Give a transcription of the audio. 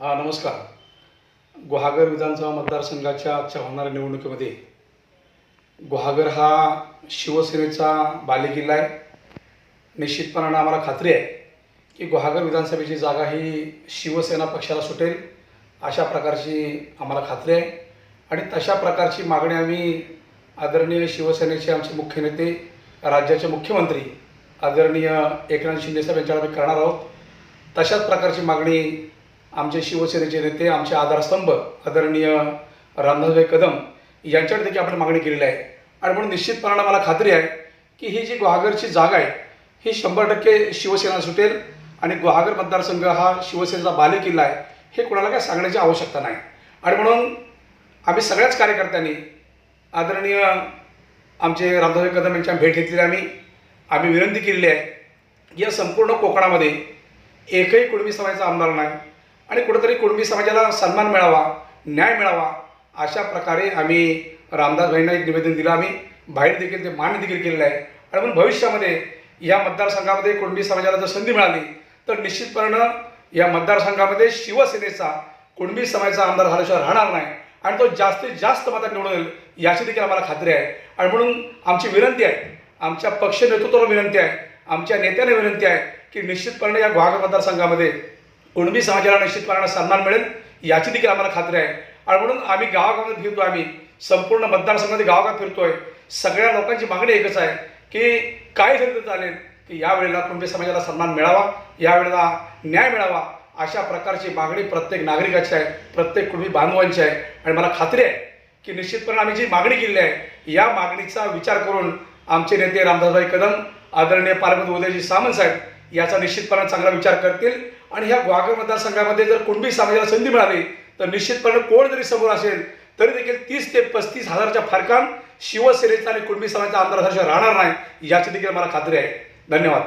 हां नमस्कार. गुहागर विधानसभा मतदारसंघाच्या आजच्या होणाऱ्या निवडणुकीमध्ये गुहागर हा शिवसेनेचा बालेकिल्ला आहे. निश्चितपणानं आम्हाला खात्री आहे की गुहागर विधानसभेची जागा ही शिवसेना पक्षाला सुटेल अशा प्रकारची आम्हाला खात्री आहे. आणि तशा प्रकारची मागणी आम्ही आदरणीय शिवसेनेचे आमचे मुख्य नेते राज्याचे मुख्यमंत्री आदरणीय एकनाथ शिंदेसाहेब यांच्याकडे आम्ही करणार आहोत. तशाच प्रकारची मागणी आमचे शिवसेनेचे नेते आमचे आधारस्तंभ आदरणीय रामदासभाई कदम यांच्याकडे देखील आपण मागणी केलेली आहे. आणि म्हणून निश्चितपणानं मला खात्री आहे की ही जी गुहागरची जागा आहे ही शंभर टक्के शिवसेना सुटेल आणि गुहागर मतदारसंघ हा शिवसेनेचा बालेकिल्ला आहे हे कोणाला काय सांगण्याची आवश्यकता नाही. आणि म्हणून आम्ही सगळ्याच कार्यकर्त्यांनी आदरणीय आमचे रामदासभाई कदम यांच्या भेट घेतलेली आम्ही आम्ही विनंती केलेली आहे या संपूर्ण कोकणामध्ये एकही कुणबी समाजाचा आमदार नाही आणि कुठंतरी कुणबी समाजाला सन्मान मिळावा न्याय मिळावा अशा प्रकारे आम्ही रामदासभाईंना एक निवेदन दिलं. आम्ही बाहेर देखील ते मान्य देखील केलेलं आहे. आणि म्हणून भविष्यामध्ये या मतदारसंघामध्ये कुणबी समाजाला जर संधी मिळाली तर निश्चितपणानं या मतदारसंघामध्ये शिवसेनेचा कुणबी समाजाचा आमदार झाल्याशिवाय राहणार नाही. आणि तो जास्तीत जास्त मतात निवडेल याची देखील आम्हाला खात्री आहे. आणि म्हणून आमची विनंती आहे आमच्या पक्ष नेतृत्वाला विनंती आहे आमच्या नेत्यांना विनंती आहे की निश्चितपणे या गुहागर मतदारसंघामध्ये कुणबी समाजाला निश्चितपणानं सन्मान मिळेल याची देखील आम्हाला खात्री आहे. आणि म्हणून आम्ही गावागावात फिरतो आम्ही. संपूर्ण मतदारसंघामध्ये गावागावात फिरतोय. सगळ्या लोकांची मागणी एकच आहे की काय झालं चालेल की यावेळेला कुणबी समाजाला सन्मान मिळावा यावेळेला न्याय मिळावा अशा प्रकारची मागणी प्रत्येक नागरिकाची आहे प्रत्येक कुणबी बांधवांची आहे. आणि मला खात्री आहे की निश्चितपणे आम्ही जी मागणी केलेली आहे या मागणीचा विचार करून आमचे नेते रामदासभाई कदम आदरणीय पालकमंत्री उदयजी सामंत साहेब याचा निश्चितपणे चांगला विचार करतील. आणि ह्या ग्वागर मतदारसंघामध्ये जर कुणबी समाजाला संधी मिळाली तर निश्चितपणे कोण जरी समोर असेल तरी देखील तीस ते पस्तीस हजारच्या फरकान शिवसेनेचा आणि कुणबी समाजाचा आमदार राहणार नाही याची देखील मला खात्री आहे. धन्यवाद.